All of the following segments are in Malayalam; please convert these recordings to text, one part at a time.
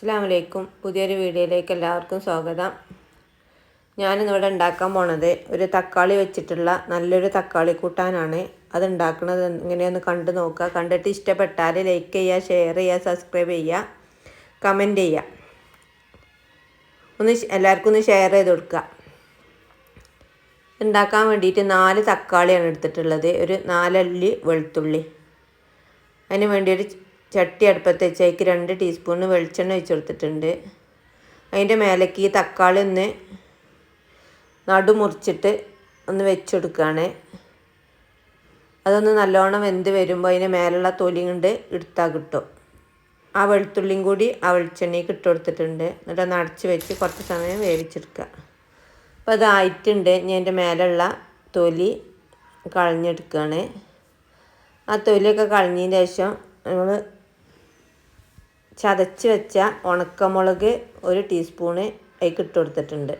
അസ്സാം വലൈക്കും പുതിയൊരു വീഡിയോയിലേക്ക് എല്ലാവർക്കും സ്വാഗതം. ഞാനിന്നിവിടെ ഉണ്ടാക്കാൻ പോണത് ഒരു തക്കാളി വെച്ചിട്ടുള്ള നല്ലൊരു തക്കാളി കൂട്ടാനാണ്. അത് ഉണ്ടാക്കുന്നത് ഇങ്ങനെയൊന്ന് കണ്ടു നോക്കുക. കണ്ടിട്ട് ഇഷ്ടപ്പെട്ടാൽ ലൈക്ക് ചെയ്യുക ഷെയർ ചെയ്യുക സബ്സ്ക്രൈബ് ചെയ്യുക കമന്റ് ചെയ്യുക. ഒന്ന് എല്ലാവർക്കും ഒന്ന് ഷെയർ ചെയ്ത് കൊടുക്കുക. ഉണ്ടാക്കാൻ വേണ്ടിയിട്ട് നാല് തക്കാളിയാണ് എടുത്തിട്ടുള്ളത്. ഒരു നാലല്ലി വെളുത്തുള്ളി. അതിന് വേണ്ടി ഒരു ചട്ടി അടുപ്പത്ത് വെച്ചേക്ക് രണ്ട് ടീസ്പൂൺ വെളിച്ചെണ്ണ ഒഴിച്ചു കൊടുത്തിട്ടുണ്ട്. അതിന്റെ മേലേക്ക് ഈ തക്കാളി ഒന്ന് നടു മുറിച്ചിട്ട് ഒന്ന് വെച്ചെടുക്കുകയാണ് അതൊന്ന് നല്ലോണം വെന്ത് വരുമ്പോൾ അതിന്റെ മേലുള്ള തൊലി കൊണ്ട് എടുത്താൽ കിട്ടും. ആ വെളുത്തുള്ളിയും കൂടി ആ വെളിച്ചെണ്ണയ്ക്ക് ഇട്ട് കൊടുത്തിട്ടുണ്ട്. എന്നിട്ട് ഒന്ന് അടച്ച് വെച്ച് കുറച്ച് സമയം വേവിച്ചെടുക്കുക. അപ്പോൾ അതായിട്ടുണ്ട് ഞാൻ എന്റെ മേലുള്ള തൊലി കളഞ്ഞെടുക്കുകയാണ്. ആ തൊലിയൊക്കെ കളഞ്ഞതിന് ശേഷം നമ്മൾ ചതച്ച് വെച്ച ഉണക്കമുളക് ഒരു ടീസ്പൂണ് അതിലേക്ക് ഇട്ട് കൊടുത്തിട്ടുണ്ട്.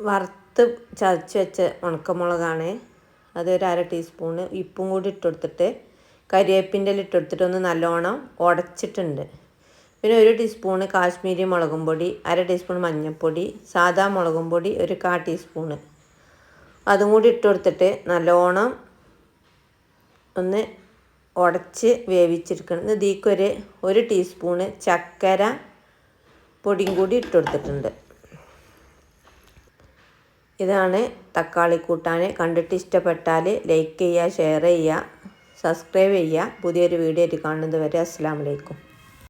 വറുത്ത് ചതച്ച് വെച്ച ഉണക്കമുളകാണ്. അതൊരു അര ടീസ്പൂണ് ഉപ്പും കൂടി ഇട്ട് കൊടുത്തിട്ട് കരിവേപ്പിന്റെ ഇട്ട് കൊടുത്തിട്ട് ഒന്ന് നല്ലോണം ഉടച്ചിട്ടുണ്ട്. പിന്നെ ഒരു ടീസ്പൂണ് കാശ്മീരി മുളകും പൊടി അര ടീസ്പൂൺ മഞ്ഞൾപ്പൊടി സാദാ മുളകും പൊടി ഒരു കാ ടീസ്പൂണ്. അതും കൂടി ഇട്ട് കൊടുത്തിട്ട് നല്ലോണം ഒന്ന് ഉടച്ച് വേവിച്ചെടുക്കണം. ഇതിക്കൊരു ഒരു ടീസ്പൂണ് ചക്കര പൊടിയും കൂടി ഇട്ട് കൊടുത്തിട്ടുണ്ട്. ഇതാണ് തക്കാളി കൂട്ടാൻ. കണ്ടിട്ട് ഇഷ്ടപ്പെട്ടാൽ ലൈക്ക് ചെയ്യുക ഷെയർ ചെയ്യുക സബ്സ്ക്രൈബ് ചെയ്യുക. പുതിയൊരു വീഡിയോ ആയിട്ട് കാണുന്നത് വരെ. അസ്സാം വലൈക്കും